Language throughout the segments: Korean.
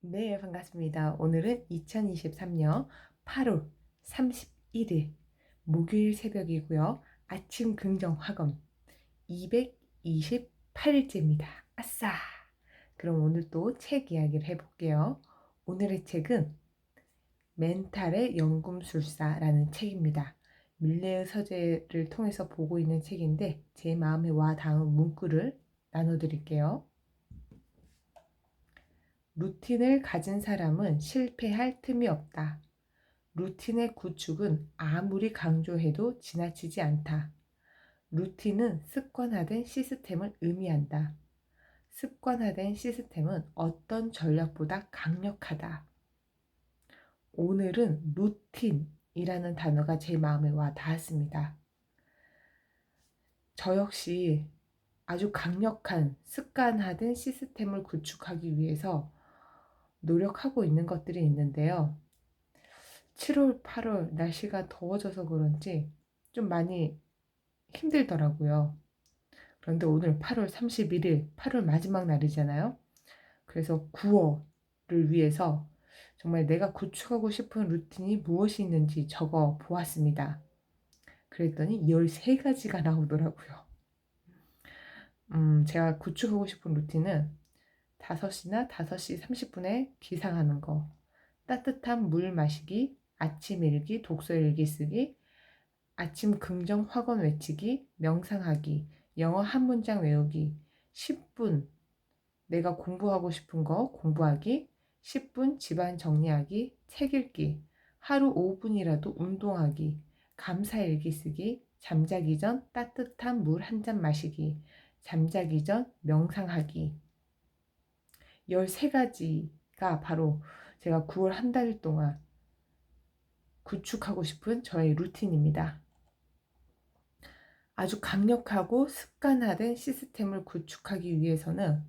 네, 반갑습니다. 오늘은 2023년 8월 31일 목요일 새벽이고요. 아침 긍정 화검 228일째입니다. 아싸! 그럼 오늘 또 책 이야기를 해볼게요. 오늘의 책은 멘탈의 연금술사라는 책입니다. 밀레의 서재를 통해서 보고 있는 책인데 제 마음에 와 닿은 문구를 나눠드릴게요. 루틴을 가진 사람은 실패할 틈이 없다. 루틴의 구축은 아무리 강조해도 지나치지 않다. 루틴은 습관화된 시스템을 의미한다. 습관화된 시스템은 어떤 전략보다 강력하다. 오늘은 루틴이라는 단어가 제 마음에 와 닿았습니다. 저 역시 아주 강력한 습관화된 시스템을 구축하기 위해서 노력하고 있는 것들이 있는데요. 7월, 8월 날씨가 더워져서 그런지 좀 많이 힘들더라고요. 그런데 오늘 8월 31일, 8월 마지막 날이잖아요. 그래서 9월을 위해서 정말 내가 구축하고 싶은 루틴이 무엇이 있는지 적어 보았습니다. 그랬더니 13가지가 나오더라고요. 음, 제가 구축하고 싶은 루틴은 5시나 5시 30분에 기상하는 거, 따뜻한 물 마시기, 아침 일기, 독서 일기 쓰기, 아침 긍정 확언 외치기, 명상하기, 영어 한 문장 외우기, 10분 내가 공부하고 싶은 거 공부하기, 10분 집안 정리하기, 책 읽기, 하루 5분이라도 운동하기, 감사 일기 쓰기, 잠자기 전 따뜻한 물 한 잔 마시기, 잠자기 전 명상하기, 13가지가 바로 제가 9월 한 달 동안 구축하고 싶은 저의 루틴입니다. 아주 강력하고 습관화된 시스템을 구축하기 위해서는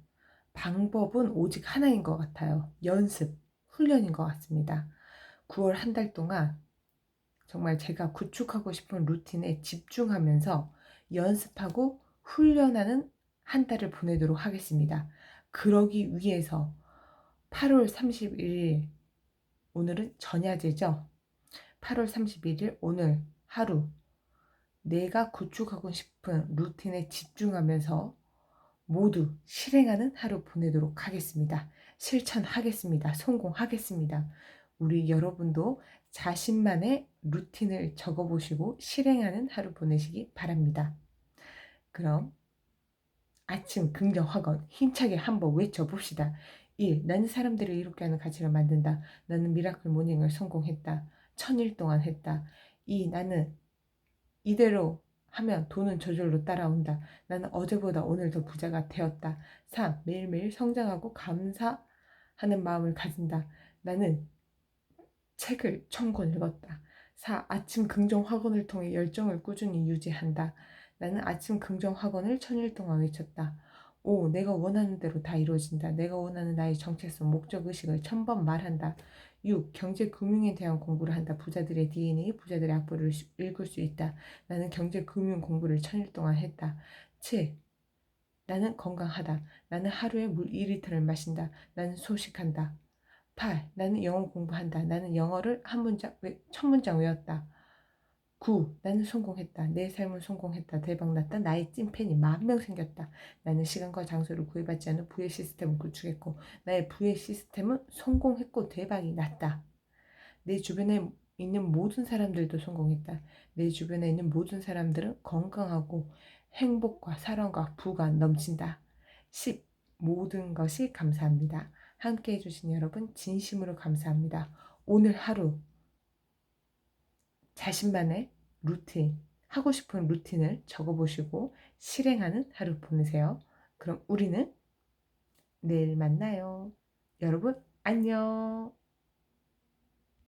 방법은 오직 하나인 것 같아요. 연습, 훈련인 것 같습니다. 9월 한 달 동안 정말 제가 구축하고 싶은 루틴에 집중하면서 연습하고 훈련하는 한 달을 보내도록 하겠습니다. 그러기 위해서 8월 31일 오늘은 전야제죠. 8월 31일 오늘 하루 내가 구축하고 싶은 루틴에 집중하면서 모두 실행하는 하루 보내도록 하겠습니다. 실천하겠습니다. 성공하겠습니다. 우리 여러분도 자신만의 루틴을 적어보시고 실행하는 하루 보내시기 바랍니다. 그럼 아침 긍정 확언 힘차게 한번 외쳐봅시다. 1. 나는 사람들을 이롭게 하는 가치를 만든다. 나는 미라클 모닝을 성공했다. 천일 동안 했다. 2. 나는 이대로 하면 돈은 저절로 따라온다. 나는 어제보다 오늘 더 부자가 되었다. 3. 매일매일 성장하고 감사하는 마음을 가진다. 나는 책을 천 권 읽었다. 4. 아침 긍정 확언을 통해 열정을 꾸준히 유지한다. 나는 아침 긍정 학원을 천일 동안 외쳤다. 오, 내가 원하는 대로 다 이루어진다. 내가 원하는 나의 정체성, 목적 의식을 천번 말한다. 6. 경제 금융에 대한 공부를 한다. 부자들의 DNA, 부자들의 악보를 읽을 수 있다. 나는 경제 금융 공부를 천일 동안 했다. 7. 나는 건강하다. 나는 하루에 물 2리터를 마신다. 나는 소식한다. 8. 나는 영어 공부한다. 나는 영어를 한 문장, 천 문장 외웠다. 9. 나는 성공했다. 내 삶은 성공했다. 대박났다. 나의 찐팬이 만 명 생겼다. 나는 시간과 장소를 구애받지 않은 부의 시스템을 구축했고 나의 부의 시스템은 성공했고 대박이 났다. 내 주변에 있는 모든 사람들도 성공했다. 내 주변에 있는 모든 사람들은 건강하고 행복과 사랑과 부가 넘친다. 10. 모든 것이 감사합니다. 함께 해주신 여러분 진심으로 감사합니다. 오늘 하루 자신만의 루틴, 하고 싶은 루틴을 적어보시고 실행하는 하루 보내세요. 그럼 우리는 내일 만나요. 여러분, 안녕.